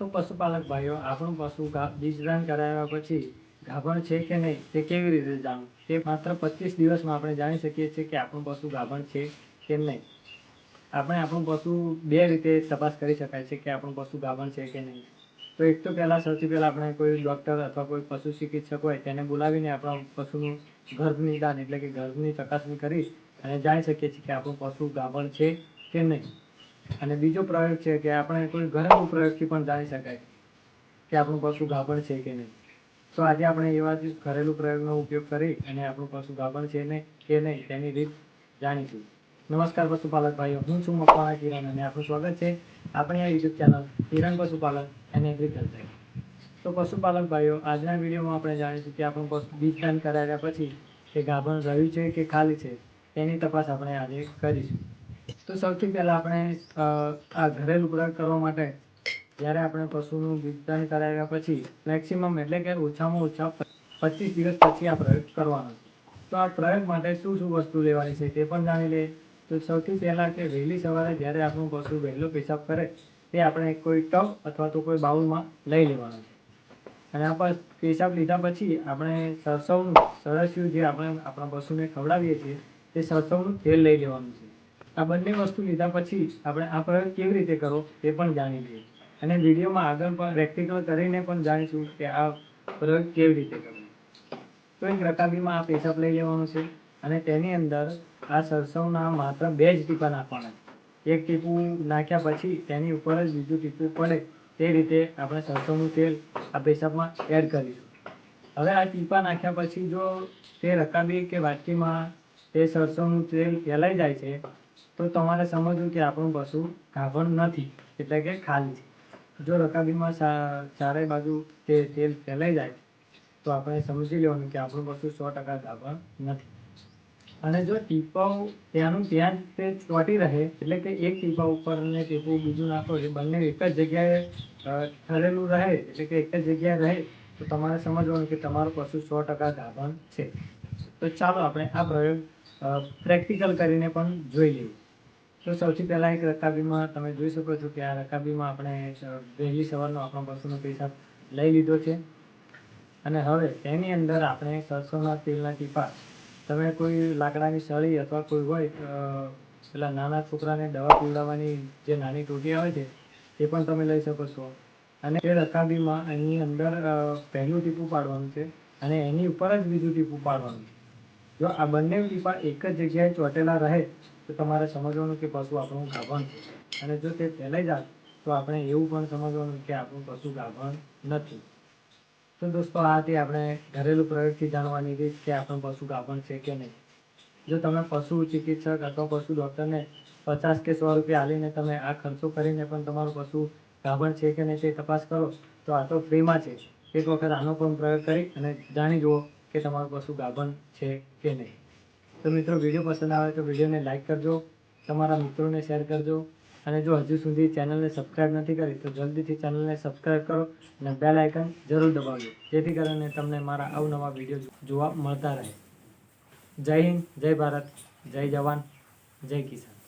તો પશુપાલક ભાઈઓ, આપણું પશુ બીજદાન કરાવ્યા પછી ગાભણ છે કે નહીં, તે કેવી રીતે જાણવું? તે માત્ર પચીસ દિવસમાં આપણે જાણી શકીએ છીએ કે આપણું પશુ ગાભણ છે કે નહીં. આપણે આપણું પશુ બે રીતે તપાસ કરી શકાય છે કે આપણું પશુ ગાભણ છે કે નહીં. તો એક તો પહેલાં સૌથી પહેલાં આપણે કોઈ ડૉક્ટર અથવા કોઈ પશુ ચિકિત્સક હોય, તેને બોલાવીને આપણા પશુનું ગર્ભ નિદાન એટલે કે ગર્ભની ચકાસણી કરી અને જાણી શકીએ છીએ કે આપણું પશુ ગાભણ છે કે નહીં. અને બીજો પ્રયોગ છે કે આપણે કોઈ ઘરેલું પ્રયોગથી પણ જાણી શકાય કે આપણું પશુ ગાભણ છે કે નહીં. તો આજે આપણે એવા જ ઘરેલું પ્રયોગનો ઉપયોગ કરી અને આપણું પશુ ગાભણ છે ને કે નહીં તેની રીત જાણીશું. નમસ્કાર પશુપાલક ભાઈઓ હું છું મકવાણા કિરણ અને આપનું સ્વાગત છે આપણી આ યુટ્યુબ ચેનલ કિરણ પશુપાલક અને એગ્રીકલ્ચર તો પશુપાલક ભાઈઓ આજના વિડીયોમાં આપણે જાણીશું કે આપણું પશુ બીજદાન કરાવ્યા પછી તે ગાભણ રહ્યું છે કે ખાલી છે તેની તપાસ આપણે આજે કરીશું. તો સૌથી પહેલાં આપણે આ ઘરેલું પ્રયોગ કરવા માટે જ્યારે આપણે પશુનું બીજદાન કરાવ્યા પછી મેક્સિમમ એટલે કે ઓછામાં ઓછા પચીસ દિવસ પછી આ પ્રયોગ કરવાનો તો આ પ્રયોગ માટે શું શું વસ્તુ લેવાની છે તે પણ જાણી લઈએ. તો સૌથી પહેલાં કે વહેલી સવારે જ્યારે આપણું પશુ વહેલો પેશાબ કરે, તે આપણે કોઈ ટબ અથવા તો કોઈ બાઉલમાં લઈ લેવાનું છે. અને આ પેશાબ લીધા પછી આપણે સરસવનું, સરસ્યું જે આપણે, આપણા પશુને ખવડાવીએ છીએ, તે સરસવનું તેલ લઈ લેવાનું છે. આ બંને વસ્તુ લીધા પછી આપણે આ પ્રયોગ કેવી રીતે કરવો તે પણ જાણી લઈએ. અને વિડીયોમાં આગળ પણ પ્રેક્ટિકલ કરીને પણ જાણીશું કે આ પ્રયોગ કેવી રીતે કરવો. તો એક રકાબીમાં આ પેશાબ લઈ લેવાનો છે અને તેની અંદર આ સરસવના માત્ર બે જ ટીપા નાખવાના છે. એક ટીપું નાખ્યા પછી તેની ઉપર જ બીજું ટીપું પડે તે રીતે આપણે સરસવનું તેલ આ પેશાબમાં એડ કરીશું. હવે આ ટીપા નાખ્યા પછી જો તે રકાબી કે વાટકીમાં તે સરસવનું તેલ ફેલાઈ જાય છે તો તમારે સમજવું કે આપણું પશુ ગાભણ નથી, એટલે કે ખાલી જો રકાબીમાં ચારે બાજુ તે તેલ ફેલાઈ જાય, તો આપણે સમજી લેવાનું કે આપણું પશુ સો ટકા ગાભણ નથી. અને જો ટીપાઓ ત્યાંનું ત્યાં તે ચોંટી રહે, એટલે કે એક ટીપા ઉપર અને ટીપું બીજું નાખો, એ બંને એક જ જગ્યાએ ઠરેલું રહે, એટલે કે એક જ જગ્યાએ રહે, તો તમારે સમજવાનું કે તમારું પશુ સો ટકા ગાભણ છે. તો ચાલો આપણે આ પ્રયોગ પ્રેક્ટિકલ કરીને પણ જોઈ લઈએ. તો સૌથી પહેલાં એક રકાબીમાં તમે જોઈ શકો છો કે આ રકાબીમાં આપણે વહેલી સવારનો આપણો બસોનો પૈસા લઈ લીધો છે. અને હવે તેની અંદર આપણે સરસોના તેલના ટીપા, તમે કોઈ લાકડાની સળી અથવા કોઈ હોય પેલા નાના છોકરાને દવા પીવડાવવાની જે નાની ટોટી આવે છે તે પણ તમે લઈ શકો છો. અને એ રકાબીમાં એની અંદર પહેલું ટીપું પાડવાનું છે. અને એની ઉપર જ બીજું ટીપું પાડવાનું. જો આ બંને ટીપા એક જ જગ્યાએ ચોંટેલા રહે, તો તમારે સમજવાનું કે પશુ આપણું ગાભણ છે. અને જો તે ફેલાઈ જાય તો આપણે એવું પણ સમજવાનું કે આપણું પશુ ગાભણ નથી. તો દોસ્તો, આ તે આપણે ઘરેલું પ્રયોગથી જાણવાની રીત કે આપણું પશુ ગાભણ છે કે નહીં. જો તમે પશુ ચિકિત્સક અથવા પશુ ડૉક્ટરને પચાસ કે સો રૂપિયા આલીને તમે આ ખર્ચો કરીને પણ તમારું પશુ ગાભણ છે કે નહીં તે તપાસ કરો, તો આ તો ફ્રીમાં છે. એક વખત આનો પણ પ્રયોગ કરી અને જાણી જુઓ કે તમારું પશુ ગાભણ છે કે નહીં. તો મિત્રો, વીડિયો પસંદ આવે તો વિડીયોને લાઇક કરજો, તમારા મિત્રોને શેર કરજો અને જો હજુ સુધી ચેનલને સબસ્ક્રાઈબ નથી કરી તો જલ્દીથી ચેનલને સબસ્ક્રાઈબ કરો અને બેલ આઇકન જરૂર દબાવજો, જેથી કરીને તમને મારા અવનવા વીડિયો જોવા મળતા રહે. જય હિન્દ, જય ભારત, જય જવાન, જય કિસાન.